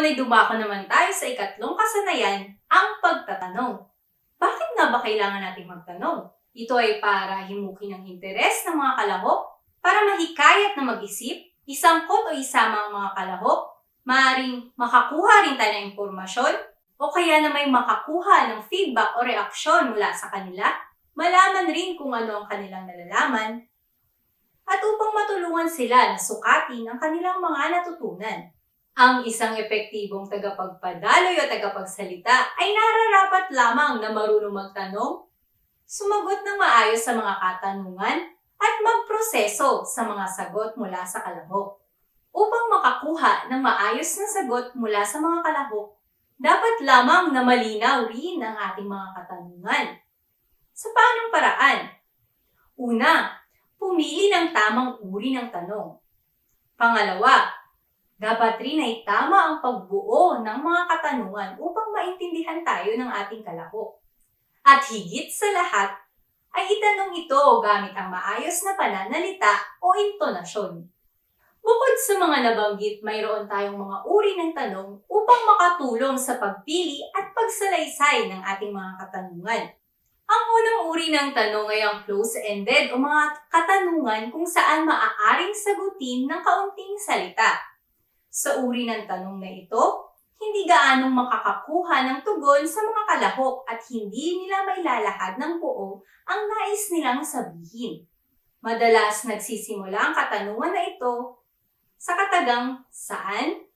Ngayon ay dumako naman tayo sa ikatlong kasanayan, ang pagtatanong. Bakit nga ba kailangan nating magtanong? Ito ay para himukin ang interes ng mga kalahok, para mahikayat na mag-isip, isangkot o isama ang mga kalahok, maaring makakuha rin tayo ng impormasyon, o kaya na may makakuha ng feedback o reaksyon mula sa kanila, malaman rin kung ano ang kanilang nalalaman, at upang matulungan sila na sukatin ang kanilang mga natutunan. Ang isang epektibong tagapagpadaloy o tagapagsalita ay nararapat lamang na marunong magtanong, sumagot ng maayos sa mga katanungan, at magproseso sa mga sagot mula sa kalahok. Upang makakuha ng maayos na sagot mula sa mga kalahok, dapat lamang na malinaw rin ang ating mga katanungan. Sa paanong paraan? Una, pumili ng tamang uri ng tanong. Pangalawa, dapat rin ay tama ang pagbuo ng mga katanungan upang maintindihan tayo ng ating kalahok. At higit sa lahat, ay itanong ito gamit ang maayos na pananalita o intonasyon. Bukod sa mga nabanggit, mayroon tayong mga uri ng tanong upang makatulong sa pagpili at pagsalaysay ng ating mga katanungan. Ang unang uri ng tanong ay ang close-ended o mga katanungan kung saan maaaring sagutin ng kaunting salita. Sa uri ng tanong na ito, hindi gaanong makakakuha ng tugon sa mga kalahok at hindi nila mailalahad ng buo ang nais nilang sabihin. Madalas nagsisimula ang katanungan na ito sa katagang saan?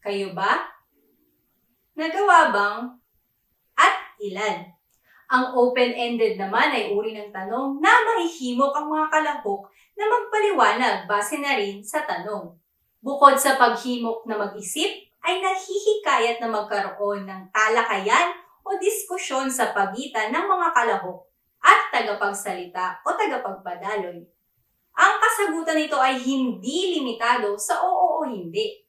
Kayo ba? Nagawa bang? At ilan? Ang open-ended naman ay uri ng tanong na mahihimok ang mga kalahok na magpaliwanag base na rin sa tanong. Bukod sa paghimok na mag-isip, ay nahihikayat na magkaroon ng talakayan o diskusyon sa pagitan ng mga kalahok at tagapagsalita o tagapagpadaloy. Ang kasagutan nito ay hindi limitado sa oo o hindi.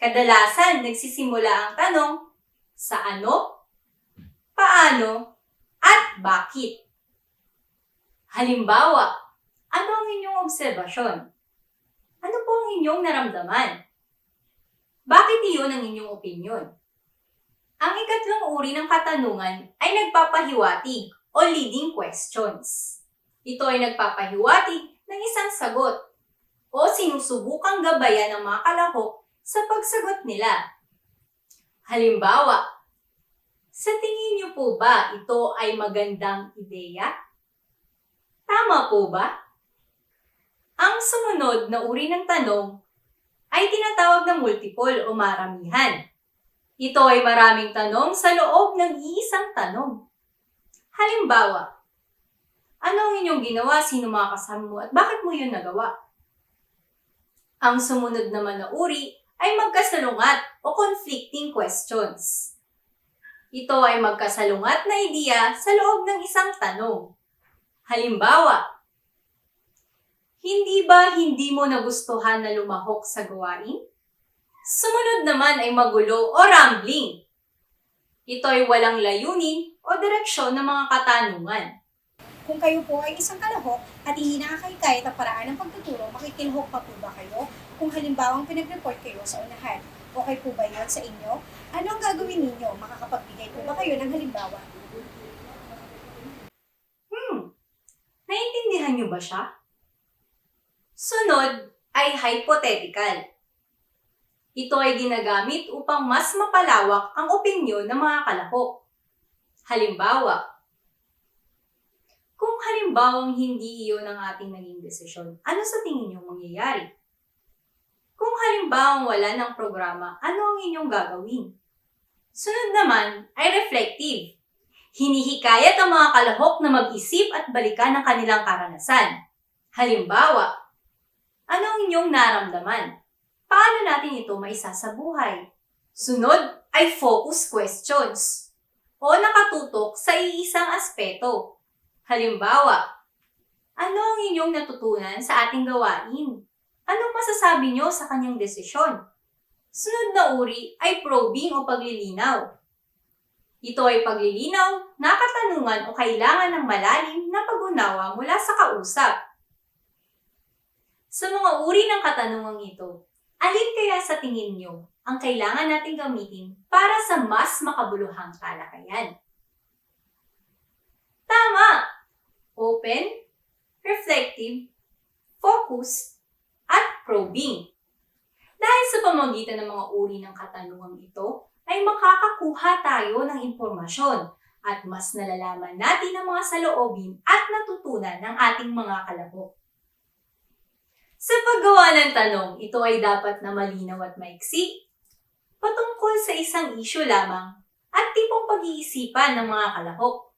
Kadalasan, nagsisimula ang tanong, sa ano, paano, at bakit. Halimbawa, ano ang inyong obserbasyon? Ano po ang inyong naramdaman? Bakit iyon ang inyong opinyon? Ang ikatlong uri ng katanungan ay nagpapahiwatig o leading questions. Ito ay nagpapahiwatig ng isang sagot o sinusubukang gabayan ng mga kalahok sa pagsagot nila. Halimbawa, sa tingin niyo po ba ito ay magandang ideya? Tama po ba? Ang sumunod na uri ng tanong ay tinatawag na multiple o maramihan. Ito ay maraming tanong sa loob ng iisang tanong. Halimbawa, ano ang inyong ginawa, sino mga kasama mo, at bakit mo yun nagawa? Ang sumunod naman na uri ay magkasalungat o conflicting questions. Ito ay magkasalungat na ideya sa loob ng isang tanong. Halimbawa, hindi ba hindi mo nagustuhan na lumahok sa gawain? Sumunod naman ay magulo o rambling. Ito ay walang layunin o direksyon ng mga katanungan. Kung kayo po ay isang kalahok at hindi nakakahikayat ang paraan ng pagtuturo, makikilhok pa po ba kayo? Kung halimbawang pinag-report kayo sa unahan, okay po ba yun sa inyo? Ano ang gagawin ninyo? Makakapagbigay po ba kayo ng halimbawa? Hmm, naintindihan niyo ba siya? Sunod ay hypothetical. Ito ay ginagamit upang mas mapalawak ang opinyon ng mga kalahok. Halimbawa, kung halimbawang hindi iyon ang ating naging desisyon, ano sa tingin niyo mangyayari? Kung halimbawang wala ng programa, ano ang inyong gagawin? Sunod naman ay reflective. Hinihikayat ang mga kalahok na mag-isip at balikan ang kanilang karanasan. Halimbawa, ano ang inyong naramdaman? Paano natin ito maisasabuhay? Sunod ay focus questions o nakatutok sa iisang aspeto. Halimbawa, ano ang inyong natutunan sa ating gawain? Anong masasabi nyo sa kanyang desisyon? Sunod na uri ay probing o paglilinaw. Ito ay paglilinaw na katanungan o kailangan ng malalim na pag-unawa mula sa kausap. Sa mga uri ng katanungang ito, Alin kaya sa tingin nyo ang kailangan nating gamitin para sa mas makabuluhang talakayan? Tama! Open, reflective, focused, at probing. Dahil sa pamamagitan ng mga uri ng katanungang ito, ay makakakuha tayo ng impormasyon at mas nalalaman natin ang mga saloobin at natutunan ng ating mga kalahok. Sa paggawa ng tanong, ito ay dapat na malinaw at maiksi, patungkol sa isang isyu lamang at tipong pag-iisipan ng mga kalahok.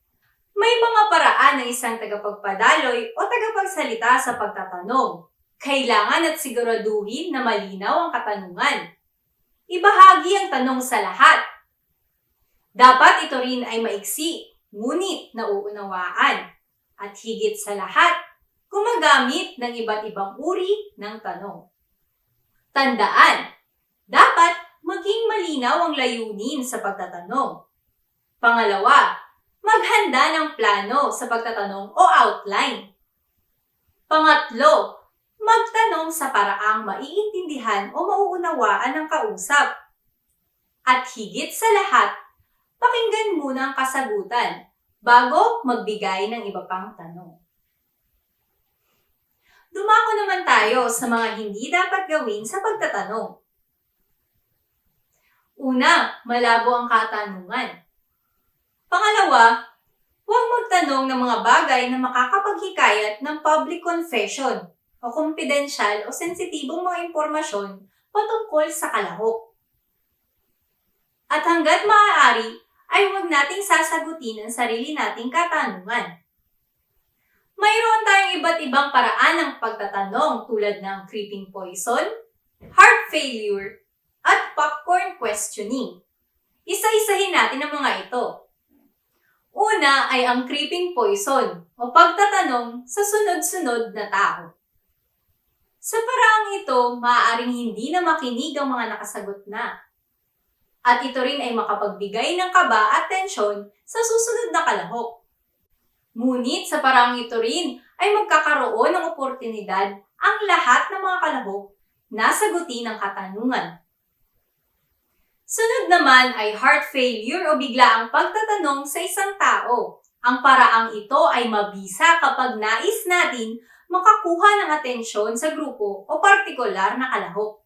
May mga paraan ng isang tagapagpadaloy o tagapagsalita sa pagtatanong. Kailangan at siguraduhin na malinaw ang katanungan. Ibahagi ang tanong sa lahat. Dapat ito rin ay maiksi, ngunit nauunawaan. At higit sa lahat, gumagamit ng iba't ibang uri ng tanong. Tandaan, dapat maging malinaw ang layunin sa pagtatanong. Pangalawa, maghanda ng plano sa pagtatanong o outline. Pangatlo, magtanong sa paraang maiintindihan o mauunawaan ng kausap. At higit sa lahat, pakinggan muna ang kasagutan bago magbigay ng iba pang tanong. Dumako naman tayo sa mga hindi dapat gawin sa pagtatanong. Una, malabo ang katanungan. Pangalawa, huwag magtanong ng mga bagay na makakapaghikayat ng public confession o confidential o sensitibong mga impormasyon patungkol sa kalahok. At hanggat maaari, ay huwag nating sasagutin ang sarili nating katanungan. Mayroon tayong iba't ibang paraan ng pagtatanong tulad ng creeping poison, heart failure, at popcorn questioning. Isa-isahin natin ang mga ito. Una ay ang creeping poison o pagtatanong sa sunod-sunod na tao. Sa paraang ito, maaaring hindi na makinig ang mga nakasagot na. At ito rin ay makapagbigay ng kaba at tensyon sa susunod na kalahok. Ngunit sa paraang ito rin ay magkakaroon ng oportunidad ang lahat ng mga kalahok na sagutin ang katanungan. Sunod naman ay heart failure o biglaang pagtatanong sa isang tao. Ang paraang ito ay mabisa kapag nais natin makakuha ng atensyon sa grupo o partikular na kalahok.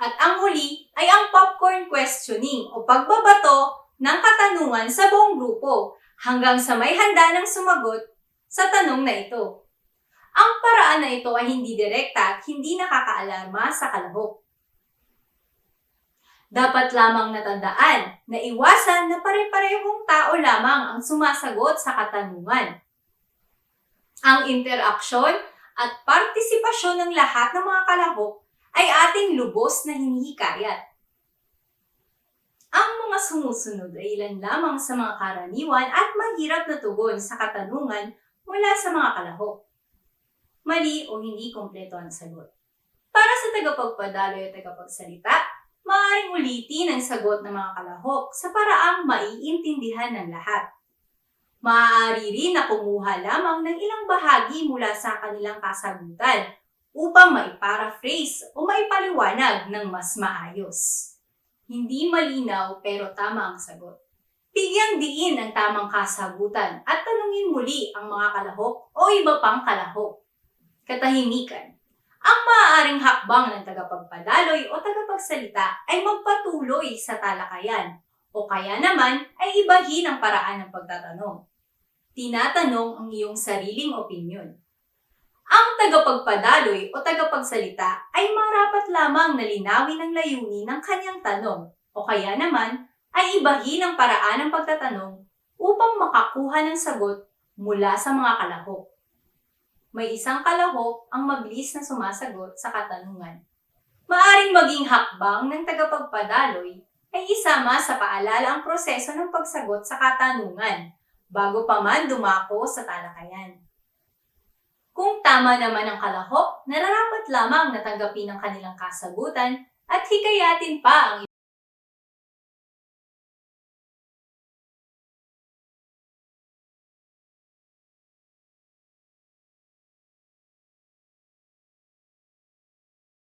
At ang huli ay ang popcorn questioning o pagbabato ng katanungan sa buong grupo hanggang sa may handa ng sumagot sa tanong na ito. Ang paraan na ito ay hindi direkta at hindi nakakaalarma sa kalahok. Dapat lamang natandaan na iwasan na pare-parehong tao lamang ang sumasagot sa katanungan. Ang interaksyon at partisipasyon ng lahat ng mga kalahok ay ating lubos na hinihikayat. Ang mga sumusunod ay ilan lamang sa mga karaniwan at mahirap na tugon sa katanungan mula sa mga kalahok. Mali o hindi kompleto ang sagot. Para sa tagapagpadaloy o tagapagsalita, maaaring ulitin ang sagot ng mga kalahok sa paraang maiintindihan ng lahat. Maaari rin na kumuha lamang ng ilang bahagi mula sa kanilang kasagutan upang maiparaphrase o maipaliwanag ng mas maayos. Hindi malinaw pero tama ang sagot. Bigyang diin ang tamang kasagutan at tanungin muli ang mga kalahok o iba pang kalahok. Katahimikan. Ang maaaring hakbang ng tagapagpadaloy o tagapagsalita ay magpatuloy sa talakayan o kaya naman ay ibahin ang paraan ng pagtatanong. Tinatanong ang iyong sariling opinyon. Ang tagapagpadaloy o tagapagsalita ay marapat lamang na linawin ang layunin ng kanyang tanong o kaya naman ay ibahin ang paraan ng pagtatanong upang makakuha ng sagot mula sa mga kalahok. May isang kalahok ang mabilis na sumasagot sa katanungan. Maaring maging hakbang ng tagapagpadaloy ay isama sa paalala ang proseso ng pagsagot sa katanungan bago pa man dumako sa talakayan. Tama naman ang kalahok, nararapat lamang na tanggapin ang kanilang kasagutan at hikayatin pa ang